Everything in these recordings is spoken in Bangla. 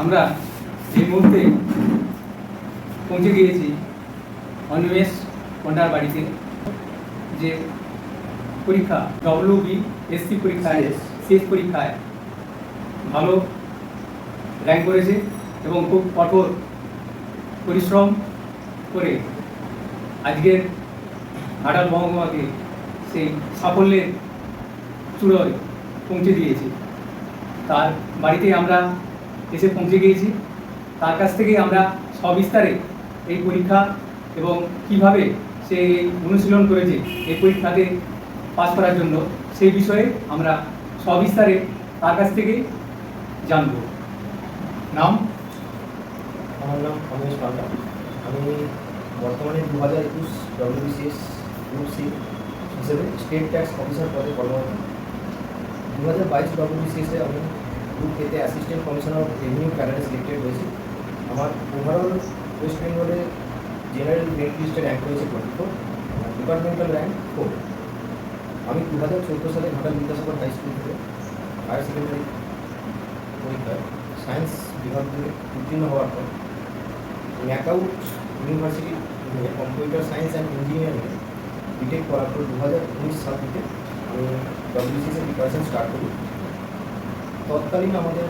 আমরা এই মুহূর্তে পৌঁছে গিয়েছি অনিমেষ পণ্ডার বাড়িতে যে পরীক্ষা ডব্লিউ বি এসসি পরীক্ষায় শেষ পরীক্ষায় ভালো র্যাঙ্ক করেছে এবং খুব কঠোর পরিশ্রম করে আজকের ঘাটাল মহকুমাকে সেই সাফল্যের চূড়োয় পৌঁছে দিয়েছে। তার বাড়িতে আমরা এসে পৌঁছে গিয়েছি। তার কাছ থেকে আমরা সবিস্তারে এই পরীক্ষা এবং কীভাবে সে অনুশীলন করেছে এই পরীক্ষাতে পাস করার জন্য সেই বিষয়ে আমরা সবিস্তারে তার কাছ থেকে জানব। নাম? আমার নাম অমেশ পান্ডা। আমি বর্তমানে দু হাজার একুশ ডব্লিউবিসিএস গ্রুপ সি হিসেবে স্টেট ট্যাক্স অফিসার পদে কর্মরত। দু হাজার বাইশ ডব্লিউবিসিএসে আমি গ্রুপ এতে অ্যাসিস্ট্যান্ট কমিশনার অফ রেভিনিউ ক্যাডারে সিলেক্টেড হয়েছি আমার ওভারঅল ওয়েস্ট বেঙ্গলে জেনারেল মেরিট লিস্টে র্যাঙ্ক রয়েছে twenty four departmental rank four আমি দু হাজার চোদ্দ সালে ঘাটাল বিদ্যাসাগর হাই স্কুল থেকে হায়ার সেকেন্ডারি পরীক্ষায় সায়েন্স বিভাগ থেকে উত্তীর্ণ হওয়ার পর ম্যাকাউট ইউনিভার্সিটি থেকে কম্পিউটার সায়েন্স অ্যান্ড ইঞ্জিনিয়ারিংয়ে বিটেক করার পর দু হাজার উনিশ সাল থেকে আমি ডব্লিউসিসের প্রিপারেশন স্টার্ট করি। তৎকালীন আমাদের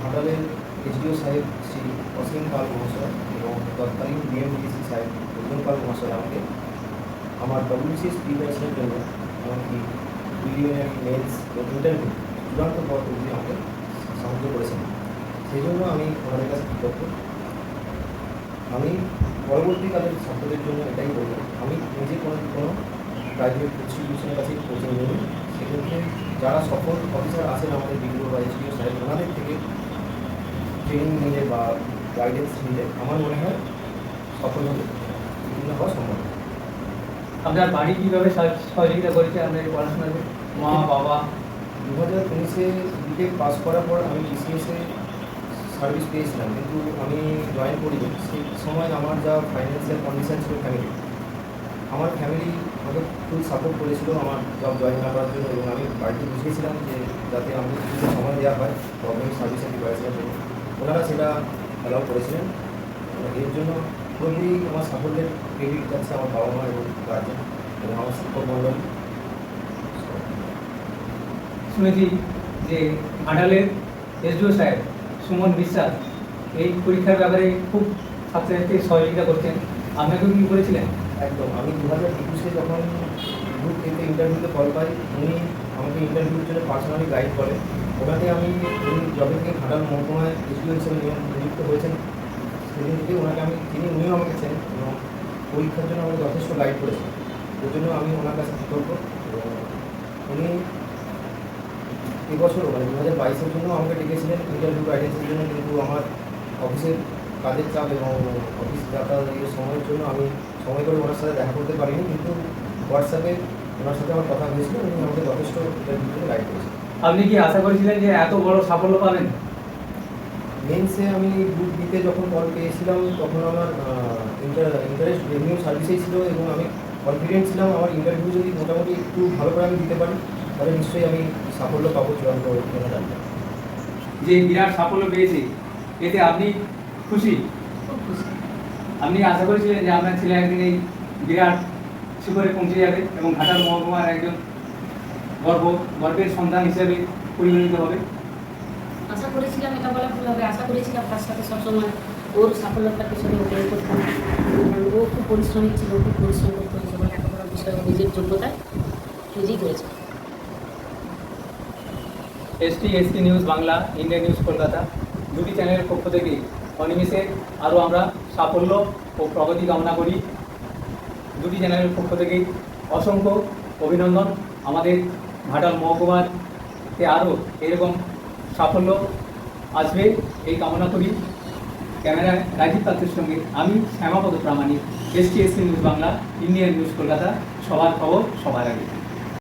ঘাটালের এসডিও সাহেব শ্রী অসীম পাল মহাশয় এবং তৎকালীন বিএমডিসি সাহেব অর্জুন পাল মহাশয় আমাকে আমার ডব্লিউসিএস প্রিপারেশনের জন্য এমনকি প্রিলিমিনারি মেন্স এবং ইন্টারভিউ চূড়ান্ত পথ অবধি আমাকে সাহায্য করেছেন। সেই জন্য আমি ওনাদের কাছে কৃতজ্ঞ। আমি পরবর্তীকালের ছাত্রদের জন্য এটাই বলব, আমি নিজে কোনো কোনো প্রাইভেট ইনস্টিটিউশনের কাছে কোচিং নিই সেক্ষেত্রে যারা সফল অফিসার আছেন আমাদের বিডিও বা এসডিও সাহেব ওনাদের থেকে ট্রেনিং নিলে বা গাইডেন্স নিলে আমার মনে হয় সফল হবে বিভিন্ন হওয়া সম্ভব। আপনার বাড়ি কীভাবে সাহ- সহযোগিতা করেছে আপনার এই পড়াশোনাতে মা বাবা? দু হাজার উনিশে বিটেক পাস করার পর আমি বিসিএসে সার্ভিস পেয়েছিলাম কিন্তু আমি জয়েন করিনি। সেই সময় আমার যা ফাইন্যান্সিয়াল কন্ডিশন ছিল ফ্যামিলি আমার ফ্যামিলি আমাকে খুব সাপোর্ট করেছিল আমার জব জয়েন না করার জন্য এবং আমি বাড়িতে বুঝিয়েছিলাম যে যাতে আমাকে কিছু সময় দেওয়া হয় গভর্নমেন্ট সার্ভিসের প্রিপারেশনের জন্য। ওনারা সেটা অ্যালাউ করেছিলেন। এর জন্য পুরোপুরি আমার সাফল্যের ক্রেডিট যাচ্ছে আমার বাবা মা এবং গার্জেন এবং আমার শিক্ষক মণ্ডল। শুনেছি যে ঘাটালের এসডিও সাহেব সুমন বিশ্বাস এই পরীক্ষার ব্যাপারে খুব ছাত্রছাত্রীকে সহযোগিতা করছেন। আপনাকেও কি করেছিলেন? একদম। আমি দু হাজার একুশে যখন গ্রুপ থেকে ইন্টারভিউতে কল পাই, উনি আমাকে ইন্টারভিউর জন্য পার্সোনালি গাইড করেন। ওনাকে আমি উনি যবে থেকে ঘাটাল মহকুমায় এসডিও হিসেবে নিযুক্ত হয়েছেন। সেদিন থেকে ওনাকে আমি তিনি উনিও আমাকে চেন এবং পরীক্ষার জন্য আমাকে যথেষ্ট গাইড করেছেন। ওর জন্য আমি ওনার কাছে এবং উনি এবছর মানে দু হাজার বাইশের জন্য আমাকে ডেকেছিলেন ইন্টারভিউ গাইডেন্সের জন্য। কিন্তু আমার অফিসের কাজের চাপ এবং অফিস যাতায়াতের সময়ের জন্য আমি সময় করে ওনার সাথে দেখা করতে পারিনি কিন্তু হোয়াটসঅ্যাপে ওনার সাথে আমার কথা হয়েছিল উনি আমাকে যথেষ্ট গাইড করেছেন। আপনি কি আশা করেছিলেন যে এত বড় সাফল্য পাবেন? মেন্সে আমি গ্রুপ দিতে যখন কল পেয়েছিলাম তখন আমার ইন্টার ইন্টারেস্ট রেভিনিউ সার্ভিসেই ছিল এবং আমি কনফিডেন্ট ছিলাম আমার ইন্টারভিউ যদি মোটামুটি একটু ভালো করে আমি দিতে পারি তাহলে নিশ্চয়ই আমি সাফল্য পাবো চূড়ান্ত যে বিরাট সাফল্য পেয়েছে এতে আপনি খুশি? খুব খুশি। আপনি আশা করেছিলেন যে আপনার ছেলে একদিন এই বিরাট শিখরে পৌঁছে যাবে এবং ঘাটাল মহকুমার একজন গর্ব গর্বের সন্তান হিসেবে পরিগণিত হবে। আশা করেছিলাম এটা বলা ভুল হবে। আশা করেছিলাম তার সাথে সবসময় ওর সাফল্যতার পিছনে ওকে করতাম কারণ ও খুব পরিশ্রমিক ছিল খুব পরিশ্রম করতে হয়েছে বলে এত বড় বিষয় নিজের যোগ্যতায় নিজেই করেছে। ST ST news Bangla India news Kolkata দুটি চ্যানেলের পক্ষ থেকে অনিমেষে আরও আমরা সাফল্য ও প্রগতি কামনা করি। দুটি চ্যানেলের পক্ষ থেকে অসংখ্য অভিনন্দন। আমাদের ঘাটাল মহকুমারতে আরও এরকম সাফল্য আসবে, এই কামনা করি। ক্যামেরায় রাজীব পাত্রের সঙ্গে আমি, Shyamapada Pramanik ST ST news Bangla, Indian news Kolkata, সবার খবর সবার আগে।